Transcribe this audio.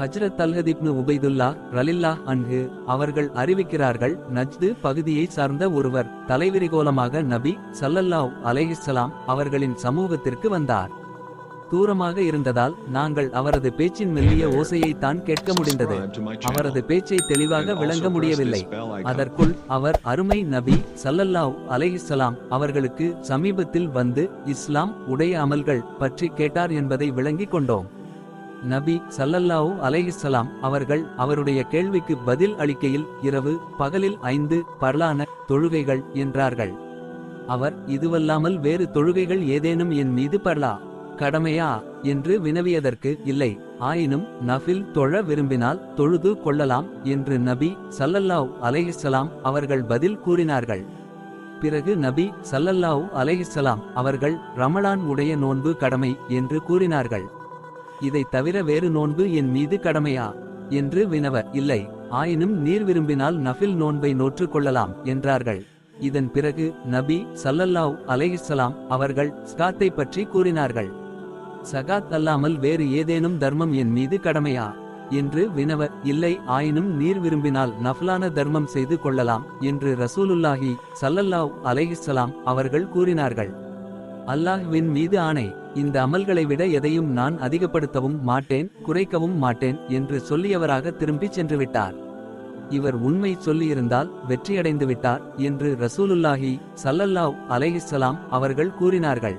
ஹஜ்ரத் அல்ஹதிப்னு உபைதுல்லா ரலில்லா அன்ஹு அவர்கள் அறிவிக்கிறார்கள் நஜ்து பகுதியை சார்ந்த ஒருவர் தலைவிரிகோலமாக நபி சல்லல்லாவ் அலைஹிஸ்ஸலாம் அவர்களின் சமூகத்திற்கு வந்தார். தூரமாக இருந்ததால் நாங்கள் அவரது பேச்சின் மெல்லிய ஓசையை தான் கேட்க முடிந்தது. அவரது பேச்சை தெளிவாக விளங்க முடியவில்லை. அதற்குள் அவர் அருமை நபி சல்லல்லாவ் அலைஹிஸ்ஸலாம் அவர்களுக்கு சமீபத்தில் வந்து இஸ்லாம் உடைய அமல்கள் பற்றி கேட்டார் என்பதை விளங்கிக் கொண்டோம். நபி சல்லல்லாஹு அலைஹிஸ்ஸலாம் அவர்கள் அவருடைய கேள்விக்கு பதில் அளிக்கையில் இரவு பகலில் ஐந்து பரலான தொழுகைகள் என்றார்கள். அவர் இதுவல்லாமல் வேறு தொழுகைகள் ஏதேனும் என் மீது பரலா? கடமையா? என்று வினவியதற்கு இல்லை. ஆயினும் நஃபில் தொழ விரும்பினால் தொழுது கொள்ளலாம் என்று நபி சல்லல்லாஹு அலைஹிஸ்ஸலாம் அவர்கள் பதில் கூறினார்கள். பிறகு நபி சல்லல்லாஹு அலைஹிஸ்ஸலாம் அவர்கள் ரமலான் உடைய நோன்பு கடமை என்று கூறினார்கள். இதை தவிர வேறு நோன்பு என் மீது கடமையா? என்று வினவ இல்லை ஆயினும் நீர் விரும்பினால் நஃபில் நோன்பை நோற்றுக் கொள்ளலாம் என்றார்கள். இதன் பிறகு நபி சல்லல்லாவ் அலைஹிஸ்ஸலாம் அவர்கள் ஸ்காத்தை பற்றி கூறினார்கள். சகாத் அல்லாமல் வேறு ஏதேனும் தர்மம் என் மீது கடமையா? என்று வினவ இல்லை ஆயினும் நீர் விரும்பினால் நஃப்லான தர்மம் செய்து கொள்ளலாம் என்று ரசூலுல்லாஹி சல்லல்லாவ் அலைஹிஸ்ஸலாம் அவர்கள் கூறினார்கள். அல்லாஹ்வின் மீது ஆணை இந்த அமல்களை விட எதையும் நான் அதிகப்படுத்தவும் மாட்டேன் குறைக்கவும் மாட்டேன் என்று சொல்லியவராக திரும்பிச் சென்று விட்டார். இவர் உண்மை சொல்லியிருந்தால் வெற்றியடைந்து விட்டார் என்று ரசூலுல்லாஹி சல்லல்லாஹ் அலைஹிஸ்ஸலாம் அவர்கள் கூறினார்கள்.